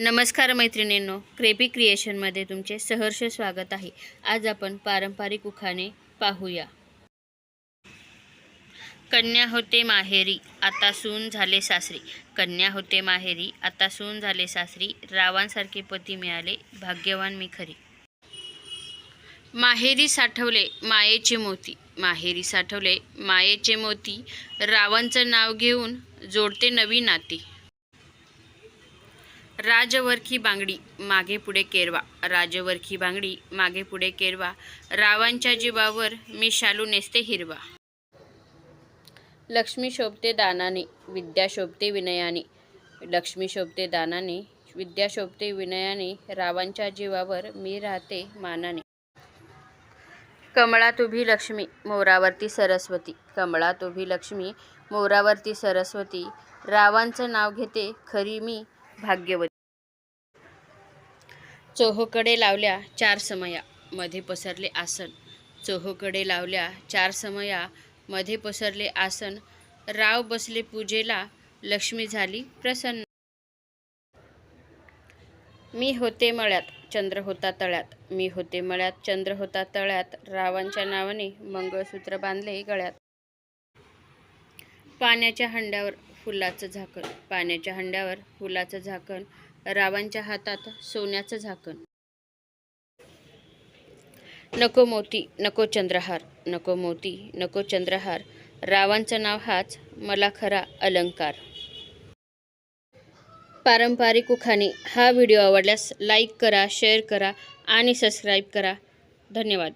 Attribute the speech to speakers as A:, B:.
A: नमस्कार मैत्रिणींनो क्रेपी क्रिएशनमध्ये तुमचे सहर्ष स्वागत आहे. आज आपण पारंपरिक उखाणे पाहूया. कन्या होते माहेरी आता सून झाले सासरी. कन्या होते माहेरी आता सून झाले सासरी. रावांसारखे पती मिळाले भाग्यवान मी खरी. माहेरी साठवले मायेचे मोती. माहेरी साठवले मायेचे मोती. रावांचं नाव घेऊन जोडते नवी नाती. राजवरखी बांगडी मागे पुढे केरवा. राजवरखी बांगडी मागे पुढे केरवा. रावांच्या जीवावर मी शालू नेसते हिरवा. लक्ष्मी शोभते दानाने विद्या शोभते विनयाने. लक्ष्मी शोभते दानाने विद्या शोभते विनयाने रावांच्या जीवावर मी राहते मानाने. कमळात उभी लक्ष्मी मोरावरती सरस्वती. कमळात उभी लक्ष्मी मोरावरती सरस्वती. रावांचं नाव घेते खरी मी भाग्यवती. चोहोकडे लावल्या चार समया मध्ये पसरले आसन. चोहोकडे लावल्या चार समया मध्ये पसरले आसन. राव बसले पूजेला. लक्ष्मी झाली प्रसन्न. मी होते मळ्यात चंद्र होता तळ्यात. मी होते मळ्यात चंद्र होता तळ्यात. रावांच्या नावाने मंगळसूत्र बांधले गळ्यात. पाण्याच्या हंड्यावर फुलाचं झाकण. पाण्याच्या हंड्यावर फुलाचं झाकण. रावांच्या हातात सोन्याचं झाकण. नको मोती नको चंद्रहार नको मोती नको चंद्रहार रावांचं नाव हाच मला खरा अलंकार. पारंपरिक उखाणी. हा व्हिडिओ आवडल्यास लाईक करा शेअर करा आणि सबस्क्राईब करा. धन्यवाद.